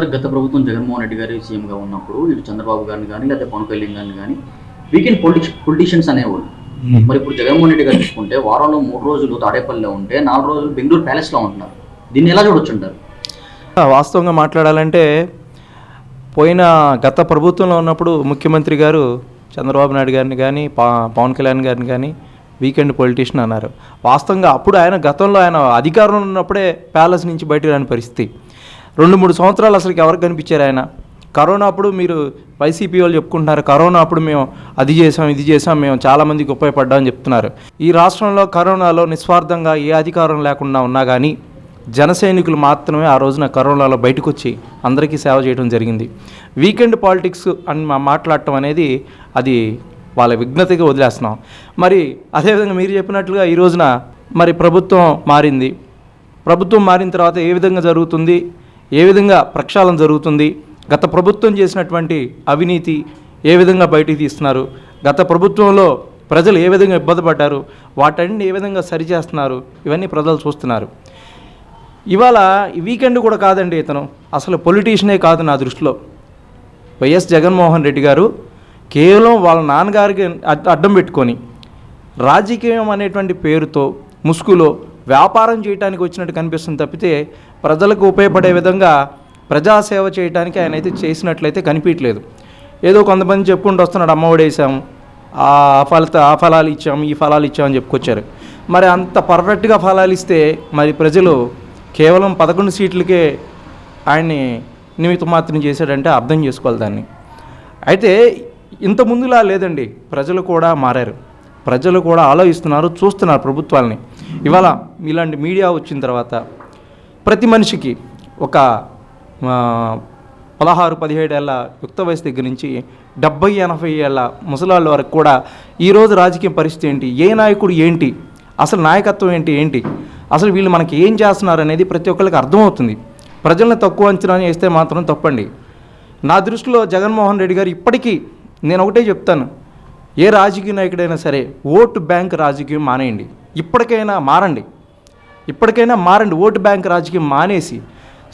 Sir గత ప్రభుత్వం జగన్మోహన్ రెడ్డి గారి సీఎంగా ఉన్నప్పుడు ఇటు చంద్రబాబు గారిని కానీ లేదా పవన్ కళ్యాణ్ గారిని కానీ వీకెండ్ పొలిటిక్స్ పొలిటీషియన్స్ అనేవాళ్ళు. మరి ఇప్పుడు జగన్మోహన్ రెడ్డి గారు తీసుకుంటే వారంలో మూడు రోజులు తాడేపల్లిలో ఉంటే నాలుగు రోజులు బెంగళూరు ప్యాలెస్లో ఉంటున్నారు. దీన్ని ఎలా చూడొచ్చు అంటారు వాస్తవంగా మాట్లాడాలంటే పోయిన గత ప్రభుత్వంలో ఉన్నప్పుడు ముఖ్యమంత్రి గారు చంద్రబాబు నాయుడు గారిని కానీ పా పవన్ కళ్యాణ్ గారిని కానీ వీకెండ్ పొలిటీషియన్ అన్నారు. వాస్తవంగా అప్పుడు ఆయన గతంలో ఆయన అధికారంలో ఉన్నప్పుడే ప్యాలెస్ నుంచి బయటకు రాని పరిస్థితి. రెండు మూడు సంవత్సరాలు అసలు ఎవరికి కనిపించారు ఆయన? కరోనా అప్పుడు మీరు వైసీపీ వాళ్ళు చెప్పుకుంటున్నారు కరోనా అప్పుడు మేము అది చేసాం ఇది చేసాం మేము చాలామందికి ఉపయోగపడ్డామని చెప్తున్నారు. ఈ రాష్ట్రంలో కరోనాలో నిస్వార్థంగా ఏ అధికారం లేకుండా ఉన్నా కానీ జన సైనికులు మాత్రమే ఆ రోజున కరోనాలో బయటకు వచ్చి అందరికీ సేవ చేయడం జరిగింది. వీకెండ్ పాలిటిక్స్ అని మా- మాట్లాడటం అనేది అది వాళ్ళ విఘ్నతగా వదిలేస్తున్నాం. మరి అదేవిధంగా మీరు చెప్పినట్లుగా ఈ రోజున మరి ప్రభుత్వం మారింది. ప్రభుత్వం మారిన తర్వాత ఏ విధంగా జరుగుతుంది? ఏ విధంగా ప్రక్షాళన జరుగుతుంది గత ప్రభుత్వం చేసినటువంటి అవినీతి ఏ విధంగా బయటికి తీస్తున్నారు గత ప్రభుత్వంలో ప్రజలు ఏ విధంగా ఇబ్బంది పడ్డారు వాటన్ని ఏ విధంగా సరిచేస్తున్నారు ఇవన్నీ ప్రజలు చూస్తున్నారు. ఇవాళ వీకెండ్ కూడా కాదండి ఇతను అసలు పొలిటీషియనే కాదు నా దృష్టిలో. వైఎస్ జగన్మోహన్ రెడ్డి గారు కేవలం వాళ్ళ నాన్నగారికి అడ్డం పెట్టుకొని రాజకీయం అనేటువంటి పేరుతో ముసుగులో వ్యాపారం చేయడానికి వచ్చినట్టు కనిపిస్తుంది తప్పితే ప్రజలకు ఉపయోగపడే విధంగా ప్రజాసేవ చేయడానికి ఆయన అయితే చేసినట్లయితే కనిపించలేదు ఏదో కొంతమంది చెప్పుకుంటూ వస్తున్నాడు అమ్మఒడి వేసాం ఆ ఫలిత ఆ ఫలాలు ఇచ్చాము ఈ ఫలాలు ఇచ్చామని చెప్పుకొచ్చారు. మరి అంత పర్ఫెక్ట్గా ఫలాలు ఇస్తే మరి ప్రజలు కేవలం పదకొండు సీట్లకే ఆయన్ని నిమిత్తమాత్రం చేశాడంటే అర్థం చేసుకోవాలి దాన్ని. అయితే ఇంత ముందులా లేదండి. ప్రజలు కూడా మారారు. ప్రజలు కూడా ఆలోచిస్తున్నారు చూస్తున్నారు ప్రభుత్వాలని. ఇవాళ ఇలాంటి మీడియా వచ్చిన తర్వాత ప్రతి మనిషికి ఒక పదహారు పదిహేడు ఏళ్ళ యుక్త వయసు దగ్గర నుంచి డెబ్బై ఎనభై ఏళ్ళ ముసలాళ్ళ వరకు కూడా ఈరోజు రాజకీయ పరిస్థితి ఏంటి? ఏ నాయకుడు ఏంటి? అసలు నాయకత్వం ఏంటి? ఏంటి? అసలు వీళ్ళు మనకి ఏం చేస్తున్నారు అనేది ప్రతి ఒక్కరికి అర్థమవుతుంది. ప్రజల్ని తక్కువ అంచనా వేస్తే మాత్రం తప్పండి. నా దృష్టిలో జగన్మోహన్ రెడ్డి గారు ఇప్పటికీ నేను ఒకటే చెప్తాను. ఏ రాజకీయ నాయకుడైనా సరే ఓటు బ్యాంక్ రాజకీయం మానేయండి. ఇప్పటికైనా మారండి. ఇప్పటికైనా మారండి. ఓటు బ్యాంక్ రాజకీయం మానేసి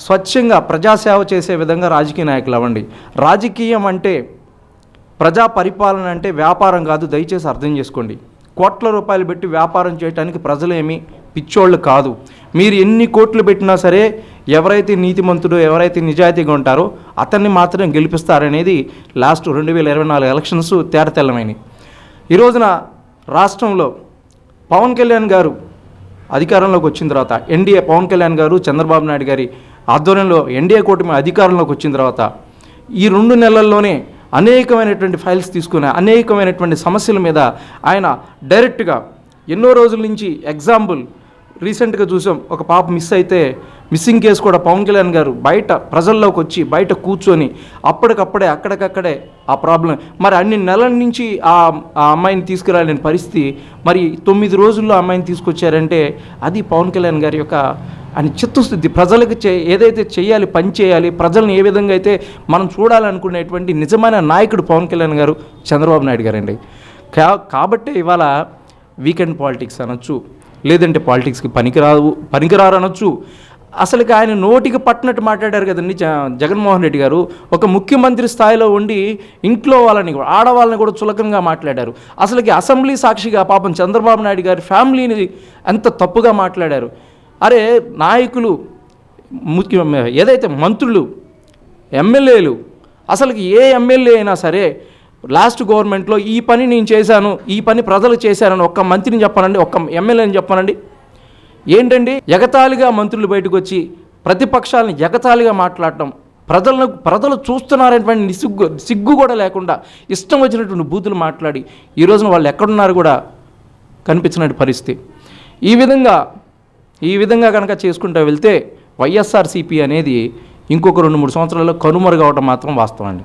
స్వచ్ఛంగా ప్రజాసేవ చేసే విధంగా రాజకీయ నాయకులు అవ్వండి. రాజకీయం అంటే ప్రజా పరిపాలన అంటే వ్యాపారం కాదు. దయచేసి అర్థం చేసుకోండి. కోట్ల రూపాయలు పెట్టి వ్యాపారం చేయడానికి ప్రజలేమి పిచ్చోళ్ళు కాదు. మీరు ఎన్ని కోట్లు పెట్టినా సరే ఎవరైతే నీతిమంతుడు ఎవరైతే నిజాయితీగా ఉంటారో అతన్ని మాత్రం గెలిపిస్తారనేది లాస్ట్ రెండు వేల ఇరవై నాలుగు ఎలక్షన్స్ తేటతెల్లమైనవి ఈ రోజున రాష్ట్రంలో పవన్ కళ్యాణ్ గారు అధికారంలోకి వచ్చిన తర్వాత ఎన్డీఏ పవన్ కళ్యాణ్ గారు చంద్రబాబు నాయుడు గారి ఆధ్వర్యంలో ఎన్డీఏ కూటమి అధికారంలోకి వచ్చిన తర్వాత ఈ రెండు నెలల్లోనే అనేకమైనటువంటి ఫైల్స్ తీసుకుని అనేకమైనటువంటి సమస్యల మీద ఆయన డైరెక్ట్గా ఎన్నో రోజుల నుంచి ఎగ్జాంపుల్ రీసెంట్గా చూసాం. ఒక పాప మిస్ అయితే మిస్సింగ్ కేసు కూడా పవన్ కళ్యాణ్ గారు బయట ప్రజల్లోకి వచ్చి బయట కూర్చొని అప్పటికప్పుడే అక్కడికక్కడే ఆ ప్రాబ్లం మరి అన్ని నెలల నుంచి ఆ ఆ అమ్మాయిని తీసుకురాలేని పరిస్థితి మరి తొమ్మిది రోజుల్లో అమ్మాయిని తీసుకొచ్చారంటే అది పవన్ కళ్యాణ్ గారి యొక్క అని చిత్తశుద్ధి. ప్రజలకు చే ఏదైతే చేయాలి పని చేయాలి ప్రజలను ఏ విధంగా అయితే మనం చూడాలనుకునేటువంటి నిజమైన నాయకుడు పవన్ కళ్యాణ్ గారు చంద్రబాబు నాయుడు గారండి. కా కాబట్టే ఇవాళ వీకెండ్ పాలిటిక్స్ అనొచ్చు లేదంటే పాలిటిక్స్కి పనికిరావు పనికిరారు అనొచ్చు అసలుకి ఆయన నోటికి పట్టినట్టు మాట్లాడారు కదండి జ జగన్మోహన్ రెడ్డి గారు. ఒక ముఖ్యమంత్రి స్థాయిలో ఉండి ఇంట్లో వాళ్ళని కూడా ఆడవాళ్ళని కూడా చులకంగా మాట్లాడారు. అసలుకి అసెంబ్లీ సాక్షిగా పాపం చంద్రబాబు నాయుడు గారి ఫ్యామిలీని ఎంత తప్పుగా మాట్లాడారు. అరే నాయకులు ముఖ్య ఏదైతే మంత్రులు ఎమ్మెల్యేలు అసలుకి ఏ ఎమ్మెల్యే అయినా సరే లాస్ట్ గవర్నమెంట్లో ఈ పని నేను చేశాను ఈ పని ప్రజలు చేశానని ఒక్క మంత్రిని చెప్పానండి ఒక్క ఎమ్మెల్యేని చెప్పానండి ఏంటండి? ఎగతాళిగా మంత్రులు బయటకు వచ్చి ప్రతిపక్షాలను ఎగతాళిగా మాట్లాడటం ప్రజలను ప్రజలు చూస్తున్నారనేటువంటి నిసిగ్గు సిగ్గు కూడా లేకుండా ఇష్టం వచ్చినటువంటి బూతులు మాట్లాడి ఈ రోజున వాళ్ళు ఎక్కడున్నారు కూడా కనిపించినటువంటి పరిస్థితి. ఈ విధంగా ఈ విధంగా కనుక చేసుకుంటూ వెళ్తే వైఎస్ఆర్సీపీ అనేది ఇంకొక రెండు మూడు సంవత్సరాల్లో కనుమరుగవటం మాత్రం వాస్తవం అండి.